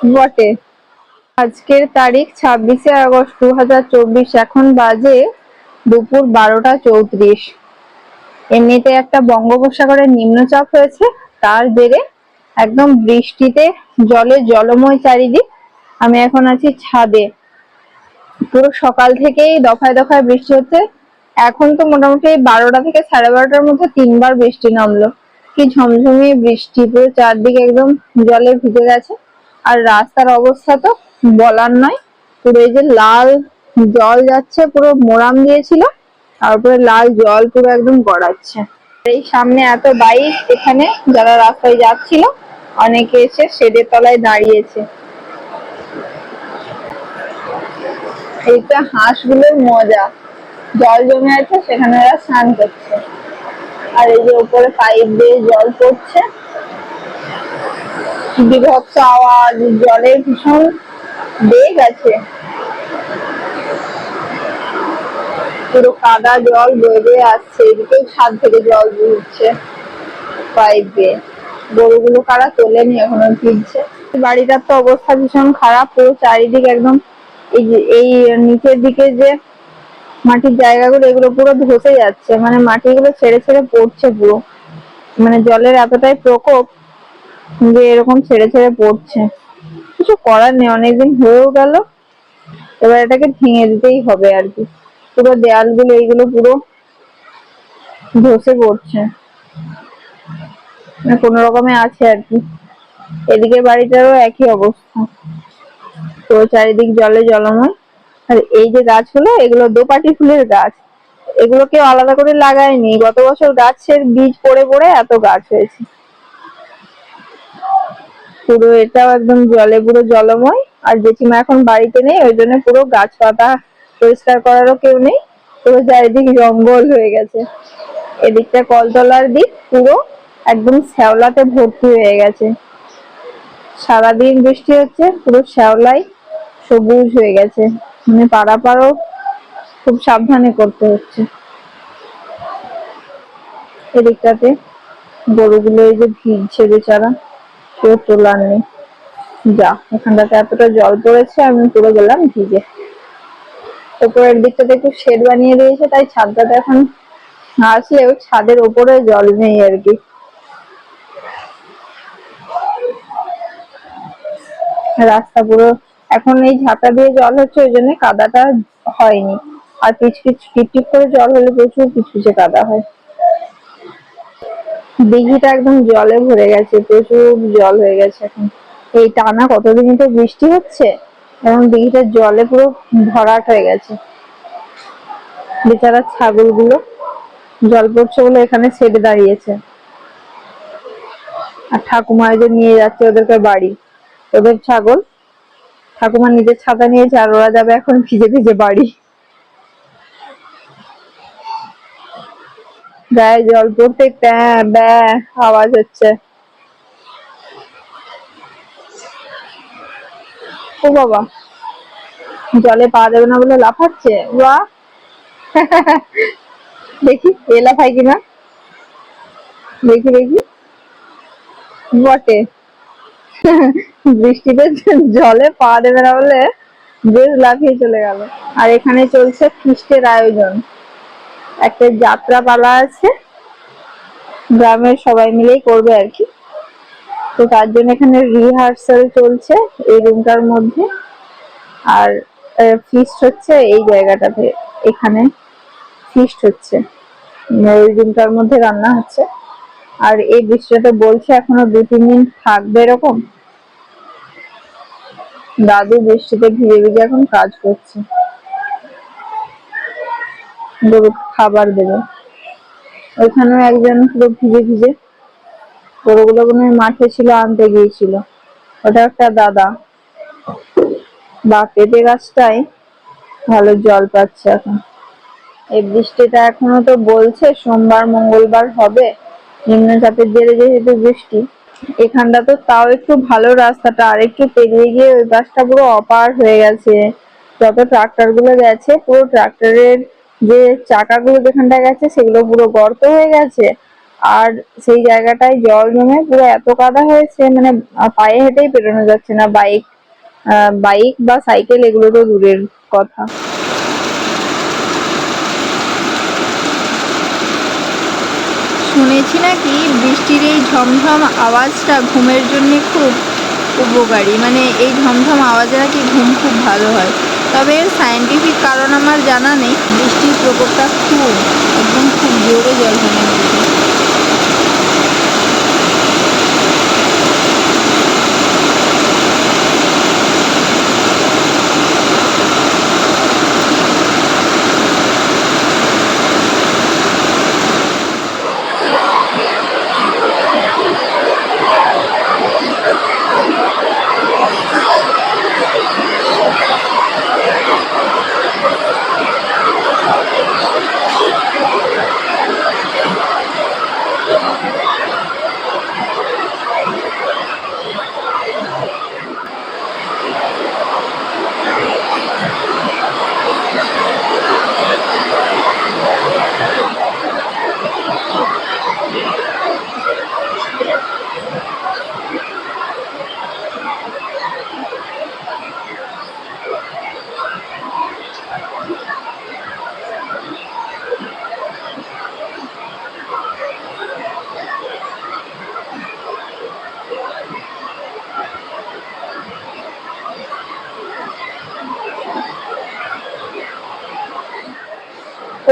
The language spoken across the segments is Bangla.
বটে। আজকের তারিখ ছাব্বিশে আগস্ট দু হাজার চব্বিশ, এখন বাজে দুপুর বারোটা চৌত্রিশ। এমনিতে একটা বঙ্গোপসাগরের নিম্নচাপ হয়েছে, তার জেরে একদম বৃষ্টিতে জলে জলময় চারিদিক। আমি এখন আছি ছাদে। পুরো সকাল থেকেই দফায় দফায় বৃষ্টি হচ্ছে। এখন তো মোটামুটি বারোটা থেকে সাড়ে বারোটার মধ্যে তিনবার বৃষ্টি নামলো। কি ঝমঝমিয়ে বৃষ্টি, পুরো চারদিকে একদম জলে ভিজে গেছে। আর রাস্তার অবস্থা তো বলার নয়। পুরো এই যে লাল জল যাচ্ছে, পুরো মোরাম দিয়েছিল তারপরে লাল জল পুরো একদম গড়াচ্ছে। এই সামনে এত বাইক, এখানে যারা রাস্তায় যাচ্ছিল, অনেকে এসে শেডের তলায় দাঁড়িয়েছে। এইটা হাঁসগুলোর মজা। জল জমে আছে, সেখানে ওরা স্নান করছে। আর এই যে উপরে পাইপ দিয়ে জল পড়ছে। বিভৎস আওয়াজ জলের ভীষণ বেগ আছে। পুরো কাদা জল বয়ে বয়ে আসছে এদিকেও ছাদ থেকে জল উঠছে পাইপ দিয়ে। গরুগুলো কারা তোলেনি, এখনও ভিজছে বাড়িটার তো অবস্থা ভীষণ খারাপ, পুরো চারিদিকে একদম এই এই নিচের দিকে যে মাটির জায়গাগুলো, এগুলো পুরো ধসে যাচ্ছে। মানে মাটিগুলো ছেড়ে ছেড়ে পড়ছে পুরো। মানে জলের এতটাই প্রকোপ যে এরকম ছেড়ে ছেড়ে পড়ছে। কিছু করার নেই, অনেকদিন হয়েও গেল। এবার এটাকে ভেঙে দিতেই হবে আর কি। পুরো দেয়ালগুলো, এইগুলো পুরো ধসে পড়ছে। মানে কোনো রকমে আছে আর কি। এদিকে বাড়িটারও একই অবস্থা। তো চারিদিক জলে জলময়। আর এই যে গাছগুলো, এগুলো দোপাটি ফুলের গাছ। এগুলো কেউ আলাদা করে লাগায়নি। গত বছর গাছের বীজ পড়ে পড়ে এত গাছ হয়েছে। পুরো এটাও একদম জলে, পুরো জলময়। আর জেঠিমা এখন বাড়িতে নেই, ওই জন্য পুরো গাছপাতা পরিষ্কার করারও কেউ নেই। পুরো চারিদিক জঙ্গল হয়ে গেছে। এদিকটা কলতলার দিক পুরো একদম শ্যাওলাতে ভর্তি হয়ে গেছে। সারাদিন বৃষ্টি হচ্ছে, পুরো শ্যাওলাই সবুজ হয়ে গেছে। মানে পারাপারও খুব সাবধানে করতে হচ্ছে। এদিকটাতে গরুগুলো এই যে ভিজছে বেচারা। কেউ তোলার নেই যা, এখানটাতে এতটা জল পড়েছে, আমি পুরো গেলাম ভিজে। উপরের দিকটাতে একটু শেড বানিয়ে দিয়েছে, তাই ছাদটাতে এখন আসলেও ছাদের ওপরে জল নেই আর কি। রাস্তা পুরো, এখন এই ঝাঁটা দিয়ে জল হচ্ছে, ওই জন্য কাদাটা হয়নি। আর পিচ পিচ টিপ করে জল হলে প্রচুর পিচপিচে কাদা হয়। দিঘিটা একদম জলে ভরে গেছে, প্রচুর জল হয়ে গেছে এখন। এই টানা কতদিনই তো বৃষ্টি হচ্ছে? এবং দিঘিটা জলে পুরো ভরাট হয়ে গেছে। বেচারা ছাগলগুলো জল পড়ছে বলে এখানে সেটে দাঁড়িয়েছে। আর ঠাকুমা যে নিয়ে যাচ্ছে ওদেরকে বাড়ি। ওদের ছাগল ঠাকুমা নিজের ছাতা নিয়েছে আর ওরা যাবে এখন ভিজে ভিজে বাড়ি। গায়ে জল পড়তে ব্যাঁ, আওয়াজ হচ্ছে। ও বাবা, জলে পা দেবে না বলে লাফাচ্ছে? বাহ! দেখি, এ লাফাই কিনা? দেখি দেখি। বটে। বৃষ্টিতে জলে পা দেবে না বলে বেশ লাফিয়ে চলে গেল। আর এখানে চলছে ফিস্টের আয়োজন। একটা যাত্রা পালা আছে। গ্রামের সবাই মিলেই করবে আর কি। তো তার জন্য এখানে রিহার্সাল চলছে এই রুমটার মধ্যে। আর ফিস্ট হচ্ছে এই জায়গাটাতে। এখানে ফিস্ট হচ্ছে। ওই রুমটার মধ্যে রান্না হচ্ছে। আর এই বৃষ্টিটা বলছে এখনও দু, তিন দিন থাকবে এরকম। দাদু বৃষ্টিতে ভিজে ভিজে এখন কাজ করছে। গরু খাবার দেবে। ওইখানেও একজন পুরো ভিজে ভিজে গরুগুলো কোনো মাঠে ছিল, আনতে গিয়েছিল। ওটা একটা দাদা। বা পেঁপে গাছটাই ভালো জল পাচ্ছে এখন। এই বৃষ্টিটা এখনও তো বলছে, সোমবার, মঙ্গলবার হবে। নিম্নচাপের জেরে যেহেতু বৃষ্টি, এখানটা তো তাও একটু ভালো রাস্তাটা। আর একটু পেরিয়ে গিয়ে ওই পাশটা পুরো অপার হয়ে গেছে। যত ট্রাক্টরগুলো গেছে, পুরো ট্রাক্টরের যে চাকাগুলো যেখানটা গেছে সেগুলো পুরো গর্ত হয়ে গেছে। আর সেই জায়গাটায় জল জমে পুরো এত কাদা হয়েছে মানে পায়ে হেঁটেই পেরোনো যাচ্ছে না বাইক। বাইক বা সাইকেল এগুলো তো দূরের কথা। শুনেছি নাকি বৃষ্টির এই ঝমঝম আওয়াজটা ঘুমের জন্য খুব উপকারী। মানে এই ঝমঝম আওয়াজে নাকি ঘুম খুব ভালো হয়। তবে সায়েন্টিফিক আমার জানা নেই। বৃষ্টির প্রকোপটা খুব একদম খুব জোরে জল জমে গেছে।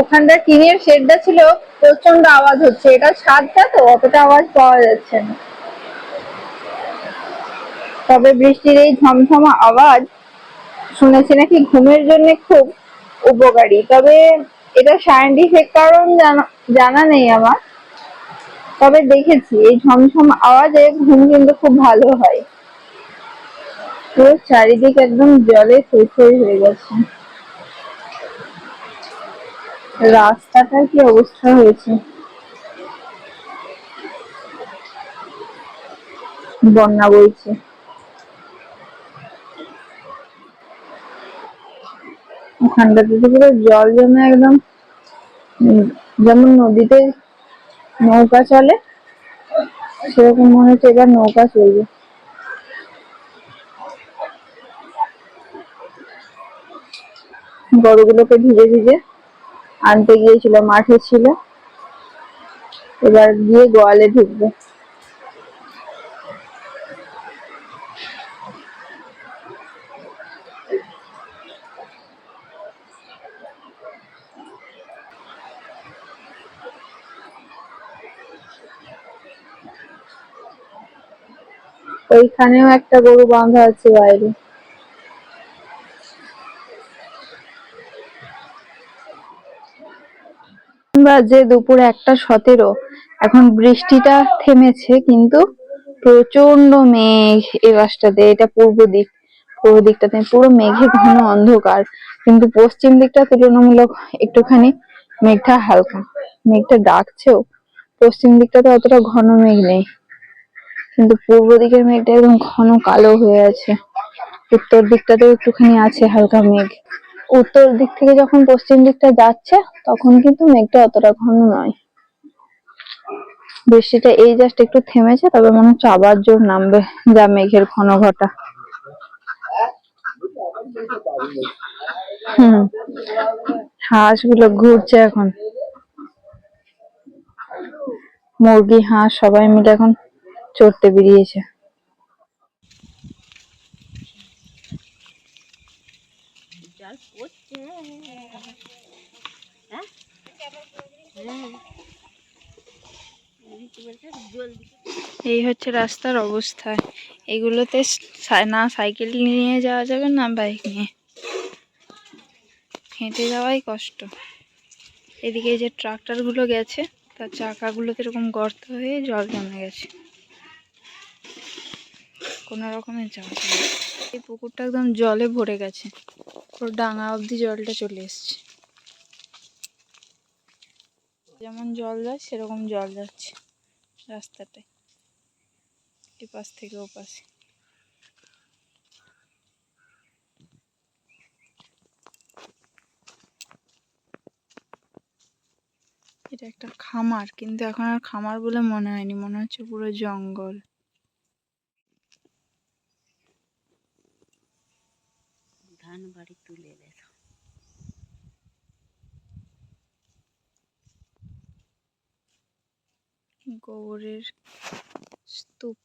ওখানটা টিনের শেডটা ছিল প্রচণ্ড আওয়াজ হচ্ছে। এটা ছাদটা তো অতটা আওয়াজ পাওয়া যাচ্ছে না। তবে বৃষ্টির এই ঝমঝমা আওয়াজ শুনেছি নাকি ঘুমের জন্য খুব উপকারী। তবে এটা সায়েন্টিফিক কারণ জানা- নেই আমার। তবে দেখেছি, এই ঝমঝম আওয়াজে ঘুম কিন্তু খুব ভালো হয়। পুরো চারিদিক একদম জলে থই হয়ে গেছে। রাস্তাটার কি অবস্থা হয়েছে? বন্যা বইছে। ওখানটাতে তো পুরো জল জমে একদম যেমন নদীতে নৌকা চলে, সেরকম মনে হচ্ছে এবার নৌকা চলবে। গরুগুলোকে ভিজে ভিজে আনতে গিয়েছিল মাঠে ছিল। এবার গিয়ে গোয়ালে ঢুকবে। ওইখানেও একটা গরু বাঁধা আছে বাইরে। বাজে দুপুর একটা সতেরো। এখন বৃষ্টিটা থেমেছে, কিন্তু প্রচণ্ড মেঘ এই বাসটাতে। এটা পূর্ব দিক। পূর্ব দিকটাতে পুরো মেঘে ঘন অন্ধকার। কিন্তু পশ্চিম দিকটা তুলনামূলক একটুখানি মেঘটা হালকা। মেঘটা ডাকছেও। পশ্চিম দিকটাতে অতটা ঘন মেঘ নেই। কিন্তু পূর্ব দিকের মেঘটা একদম ঘন কালো হয়ে আছে। উত্তর দিকটাতেও একটুখানি আছে হালকা মেঘ। উত্তর দিক থেকে যখন পশ্চিম দিকটা যাচ্ছে, তখন কিন্তু মেঘটা অতটা ঘন নয়। বৃষ্টিটা এই জাস্ট একটু থেমেছে, তবে মনে হচ্ছে আবার জোর নামবে যা মেঘের ঘন ঘটা। হুম, হাঁসগুলো ঘুরছে এখন। মুরগি, হাঁস সবাই মিলে এখন চড়তে বেরিয়েছে। এই হচ্ছে রাস্তার অবস্থা। এগুলোতে না সাইকেল নিয়ে যাওয়া যাবে না বাইক নিয়ে। হেঁটে যাওয়াই কষ্ট। এদিকে যে ট্রাক্টরগুলো গেছে, তার চাকাগুলোতে এরকম গর্ত হয়ে জল জমে গেছে। কোনো রকমের যাওয়া এই পুকুরটা একদম জলে ভরে গেছে। পুরো ডাঙা অবধি জলটা চলে এসছে। যেমন জল যায়, সেরকম জল যাচ্ছে রাস্তাটায়। এপাশ থেকে ওপাশে। এটা একটা খামার, কিন্তু এখন আর খামার বলে মনে হয়নি, মনে হচ্ছে পুরো জঙ্গল। ধান বাড়ি তুলে গেল গোবরের স্তূপ।